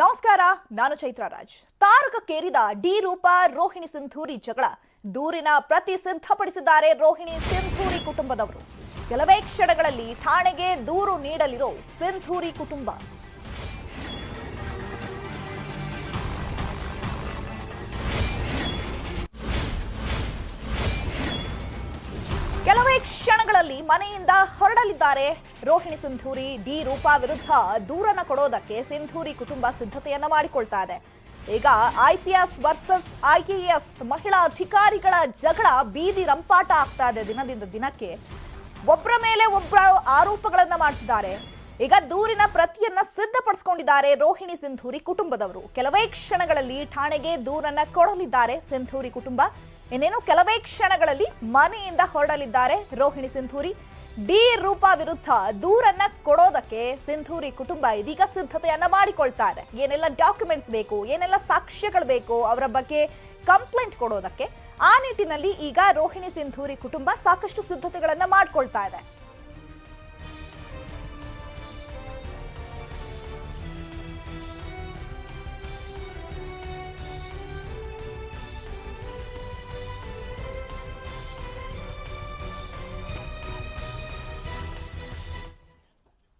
ನಮಸ್ಕಾರ, ನಾನು ಚೈತ್ರ ರಾಜ್. ತಾರಕಕ್ಕೇರಿದ ಡಿ ರೂಪ, ರೋಹಿಣಿ ಸಿಂಧೂರಿ ಜಗಳ ದೂರಿನ ಪ್ರತಿ ಸಿದ್ಧಪಡಿಸಿದ್ದಾರೆ ರೋಹಿಣಿ ಸಿಂಧೂರಿ ಕುಟುಂಬದವರು. ಕೆಲವೇ ಕ್ಷಣಗಳಲ್ಲಿ ಠಾಣೆಗೆ ದೂರು ನೀಡಲಿರೋ ಸಿಂಧೂರಿ ಕುಟುಂಬ. ಕೆಲವೇ ಕ್ಷಣಗಳಲ್ಲಿ ಮನೆಯಿಂದ ಹೊರಡಲಿದ್ದಾರೆ. ರೋಹಿಣಿ ಸಿಂಧೂರಿ ಡಿ ರೂಪಾ ವಿರುದ್ಧ ದೂರನ್ನ ಕೊಡೋದಕ್ಕೆ ಸಿಂಧೂರಿ ಕುಟುಂಬ ಸಿದ್ಧತೆಯನ್ನ ಮಾಡಿಕೊಳ್ತಾ ಇದೆ. ಈಗ ಐಪಿಎಸ್ ವರ್ಸಸ್ ಐಎಎಸ್ ಮಹಿಳಾ ಅಧಿಕಾರಿಗಳ ಜಗಳ ಬೀದಿ ರಂಪಾಟ ಆಗ್ತಾ ಇದೆ ದಿನದಿಂದ ದಿನಕ್ಕೆ. ಒಬ್ಬರ ಮೇಲೆ ಒಬ್ಬರ ಆರೋಪಗಳನ್ನ ಮಾಡ್ತಿದ್ದಾರೆ. ಈಗ ದೂರಿನ ಪ್ರತಿಯನ್ನ ಸಿದ್ಧಪಡಿಸಿಕೊಂಡಿದ್ದಾರೆ ರೋಹಿಣಿ ಸಿಂಧೂರಿ ಕುಟುಂಬದವರು. ಕೆಲವೇ ಕ್ಷಣಗಳಲ್ಲಿ ಠಾಣೆಗೆ ದೂರನ್ನ ಕೊಡಲಿದ್ದಾರೆ ಸಿಂಧೂರಿ ಕುಟುಂಬ. ಇನ್ನೇನು ಕೆಲವೇ ಕ್ಷಣಗಳಲ್ಲಿ ಮನೆಯಿಂದ ಹೊರಡಲಿದ್ದಾರೆ ರೋಹಿಣಿ ಸಿಂಧೂರಿ. ಡಿ ರೂಪಾ ವಿರುದ್ಧ ದೂರನ್ನ ಕೊಡೋದಕ್ಕೆ ಸಿಂಧೂರಿ ಕುಟುಂಬ ಇದೀಗ ಸಿದ್ಧತೆಯನ್ನ ಮಾಡಿಕೊಳ್ತಾ ಇದೆ ಏನೆಲ್ಲ ಡಾಕ್ಯುಮೆಂಟ್ಸ್ ಬೇಕು, ಏನೆಲ್ಲ ಸಾಕ್ಷ್ಯಗಳು ಬೇಕು, ಅವರ ಬಗ್ಗೆ ಕಂಪ್ಲೇಂಟ್ ಕೊಡೋದಕ್ಕೆ ಆ ನಿಟ್ಟಿನಲ್ಲಿ ಈಗ ರೋಹಿಣಿ ಸಿಂಧೂರಿ ಕುಟುಂಬ ಸಾಕಷ್ಟು ಸಿದ್ಧತೆಗಳನ್ನ ಮಾಡಿಕೊಳ್ತಾ ಇದೆ.